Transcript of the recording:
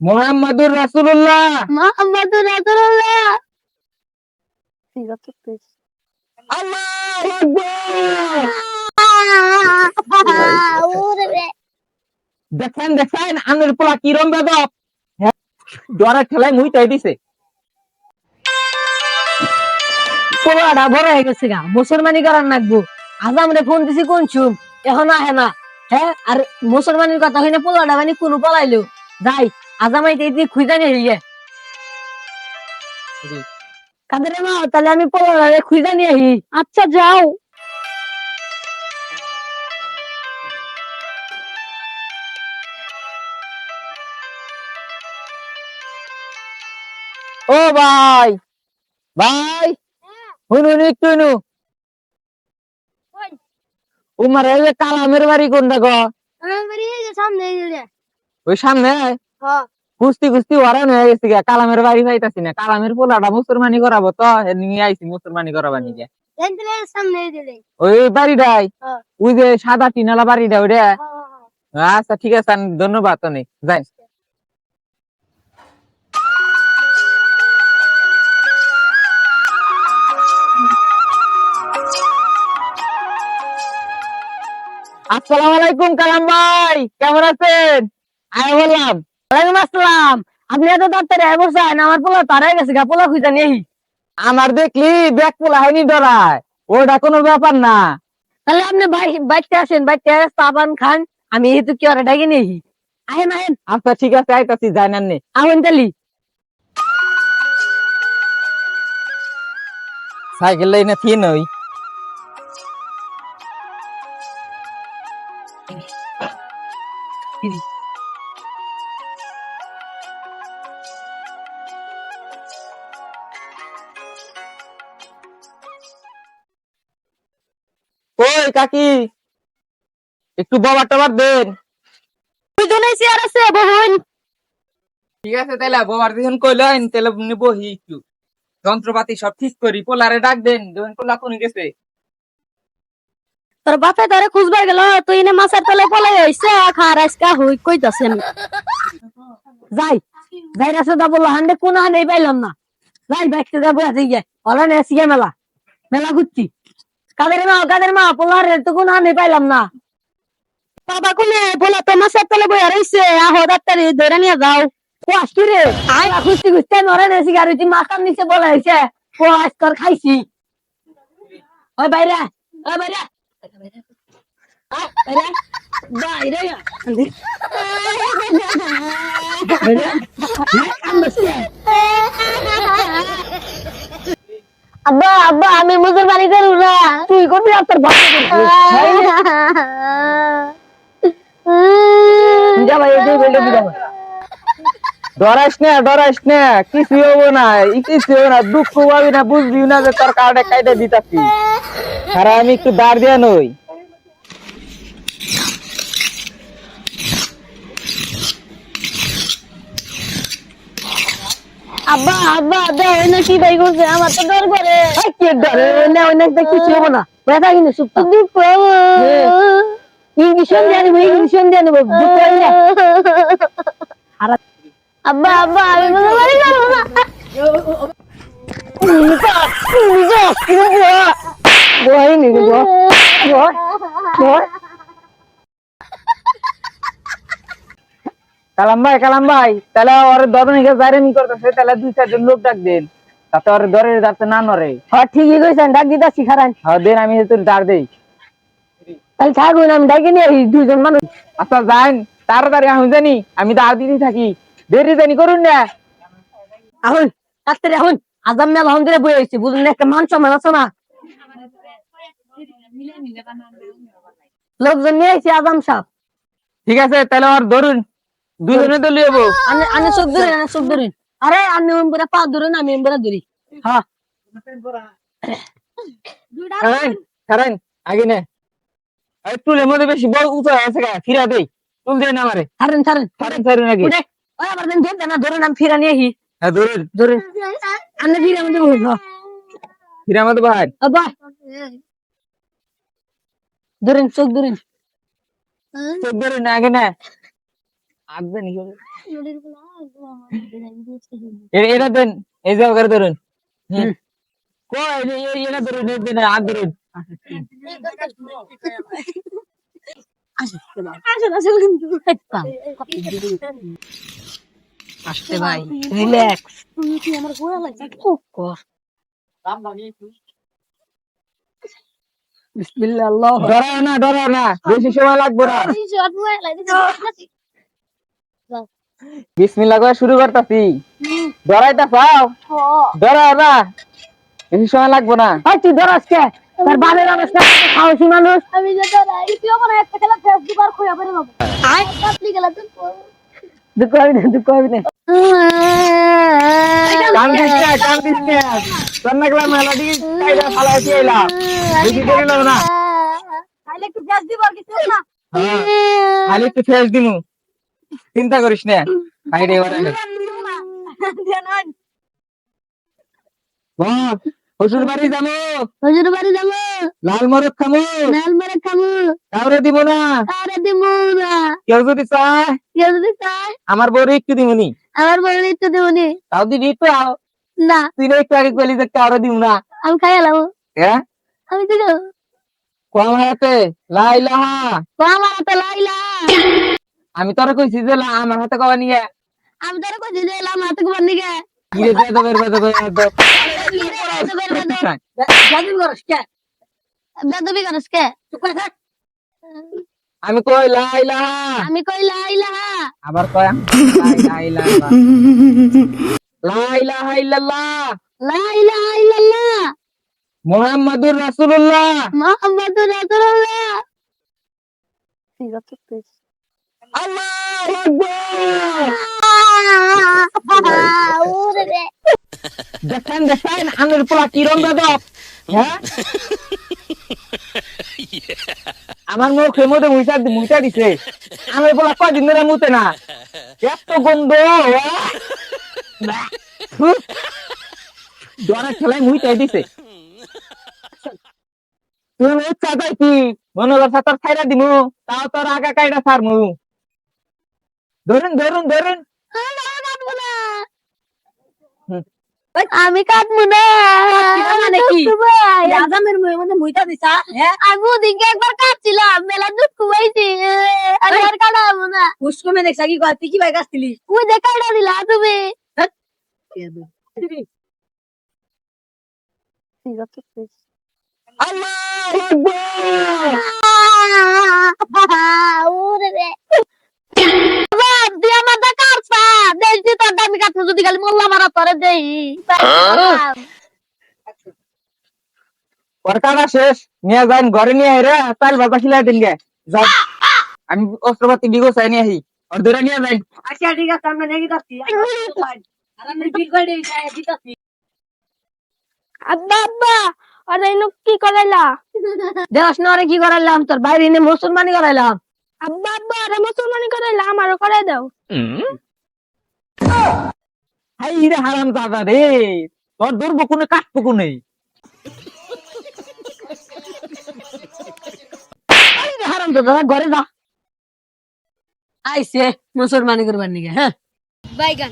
মুহাম্মাদুর রাসূলুল্লাহ। মুহাম্মাদুর দেখেন দেখেন আনের পোলা কিরম বেদব। ডরে ঠেলায় মুই তাই দিছে। পোলাটা বড় হয়ে গেছে গা মুসলমানি করার নাকবো। আজাম রে ফোন দিছি কোন চুম? এখন আহে না। হ্যাঁ? আর মুসলমানের কথা হইনা পোলাটা মানে কোনো পলাইলো। যাই আজামাইতে এদিকে খুঁজা নিয়ে হইয়ে কাদের মা তাহলে আমি পোলাটা খুঁজা নিয়ে আহি আচ্ছা যাও। ও ভাই ভাই হুনুন একটু উমার এই যে কালামের বাড়ি কোনটা গো? সামনে ওই সামনে? কুস্তি কুস্তি ওরান হয়ে গেছে গা কালামের বাড়ি পাইতাছি না। কালামের পোলাটা মুসলমানি করাবো তো নিয়ে আইছি মুসলমানি করাবা নিজে সামনে ওই বাড়িটাই। ওই যে সাদা টিনালা বাড়িটা ওইটা? আচ্ছা ঠিক আছে ধন্যবাদ ধন্যবাদ অনেক যাই। আসসালামু আলাইকুম কালাম ভাই, কেমন আছেন? আমি বললাম ওয়ালাইকুম আসসালাম। আপনি এত তাড়াতাড়ি আয় বসেন আমার পোলা তারাই গেছে গা, পোলা খুঁজা আহি। আমার দেখলি ব্যাগ পোলা হয়নি ডরায় ওটা কোনো ব্যাপার না। তাহলে আপনি বাই- বাইতে আসেন বাইতে সাবান খান, আমি হেতু কি ওরা ডাকি নেই? আহেন আহেন। আচ্ছা ঠিক আছে, আইতাছি জানান নে আহেন তালি সাইকেল লাইনে থিয়ে নই। ওই কাকি? একটু বাবার টাবার দেন। দুজনেই চেয়ার আছে বহুন ঠিক আছে তাহলে বাবার যখন কইলেন তাহলে বহি একটু। যন্ত্রপাতি সব ঠিক করি পোলারে ডাক দেন পোলা কোন গেছে? তোর বাপে তোরে খুঁজবার গেল, তুই এনে মাছের তলে পলাই হইছে খার আজকা হই, কইতাছেন। যাই যাই, রাস্তা দা বলল, হান্ডে কোন হান্ডে পাইলাম না। যাই বাইকতে যা বসে থেকে ওলা নে সিগে মেলা? মেলা ঘুরছি কাদের মা কাদের মা পোলার তো কোন হান্ডে পাইলাম না। বাবা কোনে বলা, তো মাছের তলে বইয়া রইছে, আহো ডাক্তারি ধরে নিয়ে যাও। ও আসছি রে। আয় খুঁজতে খুঁজতে, নরে নে সিগারি তুই মাথার নিচে বলা হয়েছে ও আজকাল খাইছি। ওই বাইরে ওই বাইরে আয়, বাইরে বাইরে বাইরে আব্বা আব্বা আমি মুসলমানি করব না তুই করবি আর তোর বাপ ডরাইস না ডরাইস না কিছু হব না কিছু হব না দুঃখ পাবি না বুঝবি না যে তোর কার্ডে কাইটে দিতাছি। আর আমি একটু দাঁড় দিয়া নই আব্বা আব্বা দেখ না কি ভাই করছে? আমার তো ডর করে। কি ডরে? না অনেক দেখ কিছু হব না। ব্যথা কিন্তু সুপ্ত দুঃখ ইংলিশন জানি ইংলিশন জানি দুঃখ হয়। না আব্বা আব্বা আমি বলতে পারি না কালাম ভাই কালাম ভাই তাহলে ওর জারেমি করতেছে তাহলে দুই চারজন লোক ডাক দেন। তাতে ওর দরের যাতে না নরে হ্যাঁ ঠিকই কইছেন ডাক দিতা শিখারান হ্যাঁ দেন আমি তোর দাঁড় দেই। তাহলে থাকুন আমি ডাকি নিয়ে দুজন মানুষ। আচ্ছা যান তাড়াতাড়ি আমি জানি আমি দাঁড় দিতে থাকি। দেরি জানি করুন না। এখন ডাক্তার এখন আজাম মেলা হন বই হয়েছে বুঝলেন একটা মান সম্মান আছে না। লোকজন নিয়ে আইছে আজাম সাহেব। ঠিক আছে তাহলে ওর ধরুন দুজনে তো লিয়ে যাব আনে আনে চোখ ধরেন আনে চোখ ধরেন। আরে আনে উম্বরা পা ধরেন আমি ধরি। হ্যাঁ খারান আগে নে। আরে টুলের মধ্যে বেশি বড় উঁচু আছে গা ফিরা দেই। তুল দেন আমারে। ছাড়েন ছাড়েন। ছাড়েন ছাড়ুন আগে। ওই আবার দেন দেন না ধরেন আমি ফিরা নিয়ে আসি হ্যাঁ ধরুন ধরেন আনে ফিরা আমাদের বলুন ফিরা মধ্যে বাহার আব্বা ধরেন চোখ ধরেন চোখ ধরুন না আগে না আসবে নি এ- এটা দেন এই যে ওখানে ধরুন হুম। কই এই- এই- এটা ধরুন এই দেন হাত ধরুন আসতে ভাই রিল্যাক্স বিসমিল্লাহ আল্লাহ ডরাও না ডরাও না। বেশি সময় লাগবে না। বিসমিল্লাহ করে শুরু করতাছি। ডরাইতা পাও। ডরাও না। বেশি সময় লাগবে না। তুই কে? তোর বাবার অবস্থা খাওয়াছি মানুষ? আমি যে তুই আমার একটা খেলা আই আপনি গেলা তুই দুঃখ হবে না দুঃখ হবে না। কান দিস না কান দিস না। না মেলা দিকে কাইরা ফালা এলাম। বেশি দেরি হলো না। তাহলে একটু ফেস দিব আর কিছু না। খালি একটু ফেস দিমু। চিন্তা করিস না। বাইরে এবারে। বল শ্বশুর বাড়ি যাব। বাড়ি যাব। লাল মরদ খামো নাল মেরে খাব। কাউরে দিব না। আরে দিব না। কেউ যদি চায় কেউ যদি চায় আমার বউরে একটু দিবনি আমার বলে একটু দেবনি তাও দিবি একটু আও। না। তুই না একটু আগে কইলি যে কাউরে দিব না। আমি খাই এলাম হ্যাঁ আমি তো কম হাতে লাইলাহা আমার হাতে লাইলা আমি তোরা কইছি যে আমার হাতে কবা নিয়ে আমি তোর কইছি যে এলাম হাতে জানিন করস কে কে চুপ করে থাক আমি কই লাইলাহা আমি কই লাইলা আবার লাইলাহা ইল্লাল্লাহ লাইলা ইল্লাল্লাহ মুহাম্মাদুর রাসূলুল্লাহ মুহাম্মাদুর রাসূলুল্লাহ ঠিক আছে আল্লাহু আকবার দেখেন দেখেন আমের পোলা কিরম বেদব হ্যাঁ আমার মুখের মধ্যে মুইটা মুইটা দিছে। আমের পোলা কয়দিন ধরে মুতে না। এত গন্ধ ডরা খেলায় মুইটাই দিছে। তুমি ইচ্ছা তাই কি? মনে করছে তোর খাইরা দিমু। তাও তোর আগা কাইরা ছাড়মু। ধরুন ধরুন ধরুন। আমি কাটবো না। মানে কি? আজামের মুখের মধ্যে মুইতা দিছা আমি ওদিকে একবার কাটছিলাম মেলা দুঃখ পাইছি। আমি আর কাটাবো না। পুষ্কমে দেখছা কি কয় তুই কি ভাই গাছছিলি ওই যে কাটা দিলা তুমি। আল্লাহু ওরে রে বাপ, তুই আমার দা কাটছা দেখছি তোর দামি কাটবো যদি খালি মোল্লা মারা তোরে দেই। ওর শেষ। নিয়ে যান ঘরে নিয়ে আয় রে তাল বাবা খিলাই দিন গে। যাও। আমি অস্ত্রপাতি বিগো চাই নিয়ে আহি। ধরে নিয়ে যাই আচ্ছা ঠিক আছে আমরা দেখি যাচ্ছি। আর আমি বিল করে দিতাছি আব্বা আব্বা আরে ইনু কি করাইলা? দেখ না কি করাইলাম? তোর বাইরে মুসলমানি করাইলাম। আব্বা আব্বা আরে মুসলমানি করাইলা আমারও করাই দাও। হাই রে হারাম দাদা রে তোর ধরবো কোনো কাটবো কোনো? হারাম তো দাদা ঘরে যা। আইসে মুসলমানি করবার নিগে হ্যাঁ? বাইগান।